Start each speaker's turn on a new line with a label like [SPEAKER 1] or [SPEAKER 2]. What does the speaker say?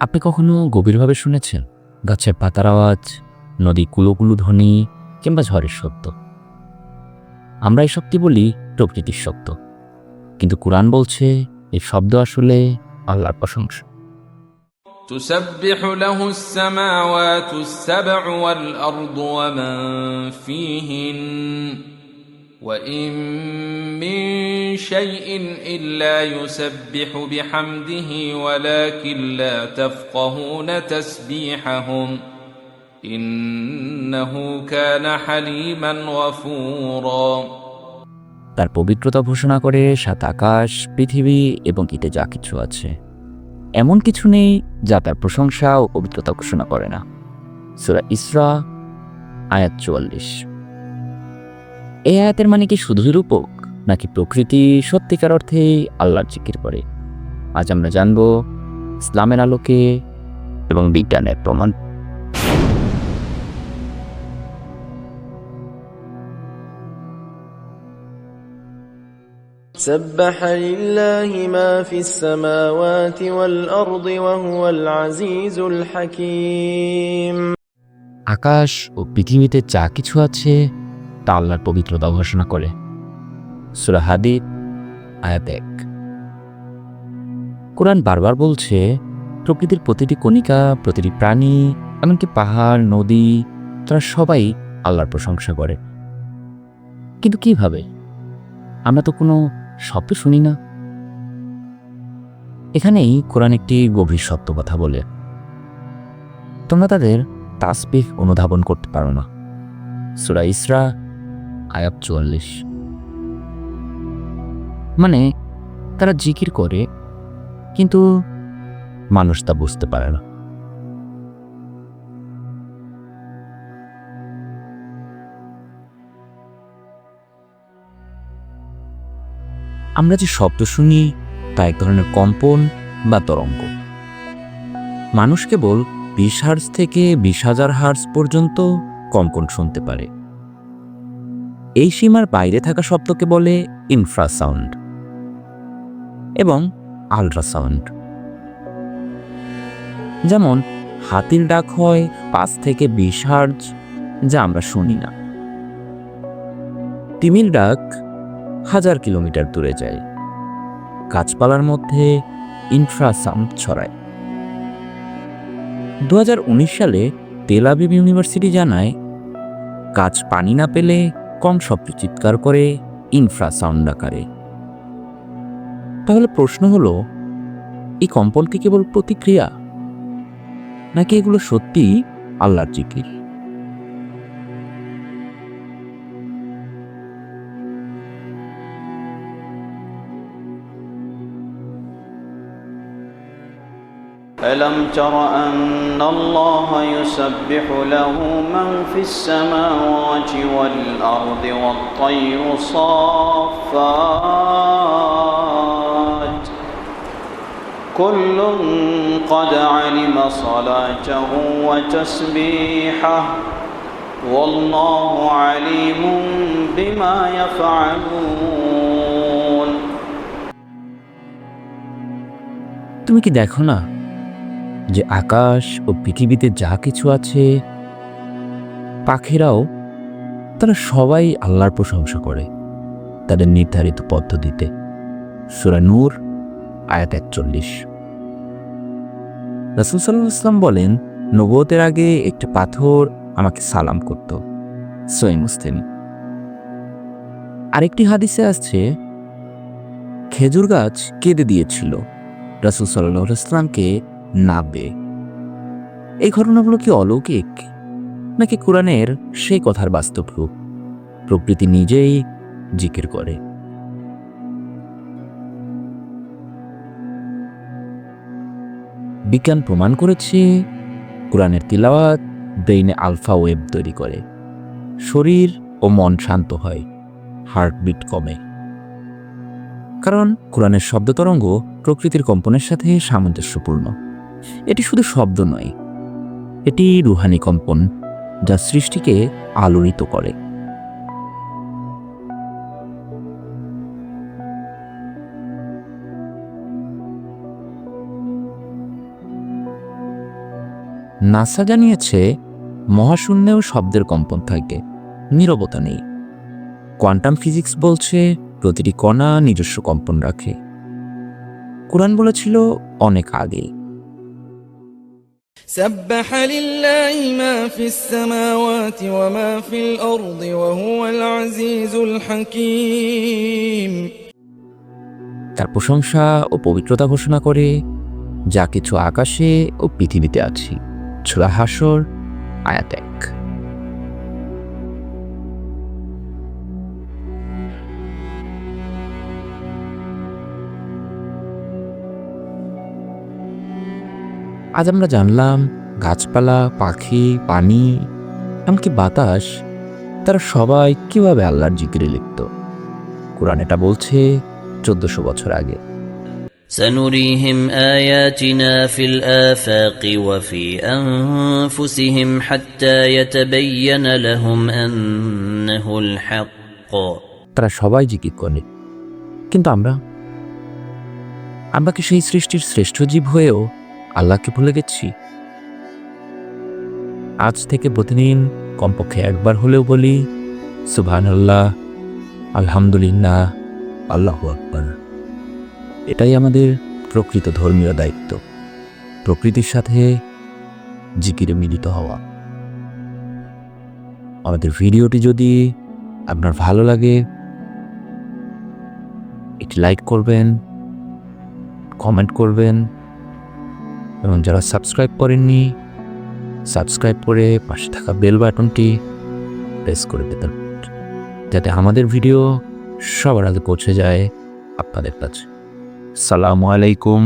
[SPEAKER 1] আপনি কখনো গভীরভাবে শুনেছেন গাছের পাতার আওয়াজ নদী কুলোকুলো ধ্বনি কিংবা ঝড়ের শব্দ আমরা এই শক্তি বলি প্রকৃতির শব্দ কিন্তু কোরআন বলছে এই শব্দ আসলে আল্লাহর প্রশংসা
[SPEAKER 2] تسبح له السماوات السبع والارض ومن فيهن وان من شيء الا يسبح بحمده ولكن لا تفقهون تسبيحهم انه كان حليما غفورا
[SPEAKER 1] তার পবিত্রতা ঘোষণা করে সাত আকাশ পৃথিবী এবং ইতে যা কিছু আছে এমন কিছু নেই যা তার প্রশংসা ও পবিত্রতা ঘোষণা করে না সুরা ইসরা আয়াত চুয়াল্লিশ এই আয়াতের মানে কি শুধুই রূপক নাকি প্রকৃতি সত্যিকার অর্থে আল্লাহর জিকির করে আজ আমরা জানব ইসলামের আলোকে এবং বিজ্ঞানের প্রমাণ
[SPEAKER 3] سبح لله ما في السماوات والأرض وهو العزيز الحكيم
[SPEAKER 1] আকাশ ও পৃথিবীতে যা কিছু আছে তা আল্লাহর পবিত্রতা ঘোষণা করে। সুরা হাদিদ, আয়াত এক। কোরআন বারবার বলছে, প্রকৃতির প্রতিটি কণিকা, প্রতিটি প্রাণী, এমনকি পাহাড়, নদী, তারা সবাই আল্লাহর প্রশংসা করে। কিন্তু কীভাবে? আমরা তো কোনো শব্দ শুনি না। এখানেই কোরআন একটি গভীর সত্য কথা বলে, তোমরা তাদের তাসবিহ অনুধাবন করতে পারো না। সুরা ইসরা আয়াত চুয়াল্লিশ। মানে তারা জিকির করে, কিন্তু মানুষ তা বুঝতে পারে না। আমরা যে শব্দ শুনি, তা এক ধরনের কম্পন বা তরঙ্গ। মানুষ কেবল বিশ হার্স থেকে বিশ হাজার হার্স পর্যন্ত কম্পন শুনতে পারে। এই সীমার বাইরে থাকা শব্দকে বলে ইনফ্রাসাউন্ড এবং আল্ট্রাসাউন্ড যেমন, হাতির ডাক হয় পাঁচ থেকে বিশ হার্জ, যা আমরা শুনি না। তিমির ডাক হাজার কিলোমিটার দূরে যায়। গাছপালার মধ্যে ইনফ্রাসাউন্ড ছড়ায়। দু হাজার উনিশ সালে তেল আবিব ইউনিভার্সিটি জানায়, গাছ পানি না পেলে কম শব্দ চিৎকার করে ইনফ্রাসাউন্ড আকারে। তাহলে প্রশ্ন হলো, এই কম্পন কি কেবল প্রতিক্রিয়া? নাকি এগুলো সত্যি আল্লাহর জিকির?
[SPEAKER 4] ألم تر أن الله يسبح له من في السماوات والأرض والطير صافات كل قد علم صلاته وتسبيحه والله عليم بما يفعلون
[SPEAKER 1] তুমি কি দেখো না যে আকাশ ও পৃথিবীতে যা কিছু আছে, পাখিরাও তারা সবাই আল্লাহর প্রশংসা করে তাদের নির্ধারিত পদ্ধতিতে। সুরা নূর, আয়াত একচল্লিশ। রাসুল সাল্লাহ ইসলাম বলেন নবতের আগে একটি পাথর আমাকে সালাম করত। সই মুসলিম। আরেকটি হাদিসে আসছে, খেজুর গাছ কেঁদে দিয়েছিল। রাসুল সাল্লাহ ইসলামকে নাবে এই ঘটনাগুলো কি অলৌকিক? নাকি কোরআনের সেই কথার বাস্তব রূপ প্রকৃতি নিজেই জিকির করে? বিজ্ঞান প্রমাণ করেছে, কোরআনের তিলাওয়াত ব্রেইনে আলফা ওয়েব তৈরি করে। শরীর ও মন শান্ত হয়, হার্টবিট কমে। কারণ কোরআনের শব্দ তরঙ্গ প্রকৃতির কম্পনের সাথে সামঞ্জস্যপূর্ণ। এটি শুধু শব্দ নয়, এটি রুহানি কম্পন যা সৃষ্টিকে আলোড়িত করে। নাসা জানিয়েছে, মহাশূন্যেও শব্দের কম্পন থাকে, নীরবতা নেই। কোয়ান্টাম ফিজিক্স বলছে, প্রতিটি কণা নিজস্ব কম্পন রাখে। কোরআন বলেছিল, অনেক আগে।
[SPEAKER 5] سبح لله ما في السماوات وما في الأرض وهو العزيز الحكيم
[SPEAKER 1] তার প্রশংসা ও পবিত্রতা ঘোষণা করে যা কিছু আকাশে ও পৃথিবীতে আছে ছোড়া হাসর আয়াত এক আজ আমরা জানলাম গাছপালা পাখি পানি এমনকি বাতাস তারা সবাই কিভাবে আল্লাহর জিকিরে লিপ্ত কোরআন এটা বলছে চোদ্দশো বছর আগে
[SPEAKER 6] سنريهم آياتنا في الآفاق وفي أنفسهم حتى يتبين لهم أنه الحق
[SPEAKER 1] তারা সবাই জিকির করে কিন্তু আমরা আমরা কি সেই সৃষ্টির শ্রেষ্ঠ জীব হয়েও আল্লাহকে ভুলে গেছি? আজ থেকে প্রতিদিন কমপক্ষে একবার হলেও বলি সুবহান আল্লাহ আলহামদুলিল্লাহ, আল্লাহ আকবর। এটাই আমাদের প্রকৃত ধর্মীয় দায়িত্ব, প্রকৃতির সাথে জিকিরে মিলিত হওয়া। আমাদের ভিডিওটি যদি আপনার ভালো লাগে এটি লাইক করবেন, কমেন্ট করবেন এবং যারা সাবস্ক্রাইব করেননি, সাবস্ক্রাইব করে পাশে থাকা বেল বাটনটি প্রেস করে দিতেন যাতে আমাদের ভিডিও সবার আগে পৌঁছে যায় আপনাদের কাছে। সালামু আলাইকুম।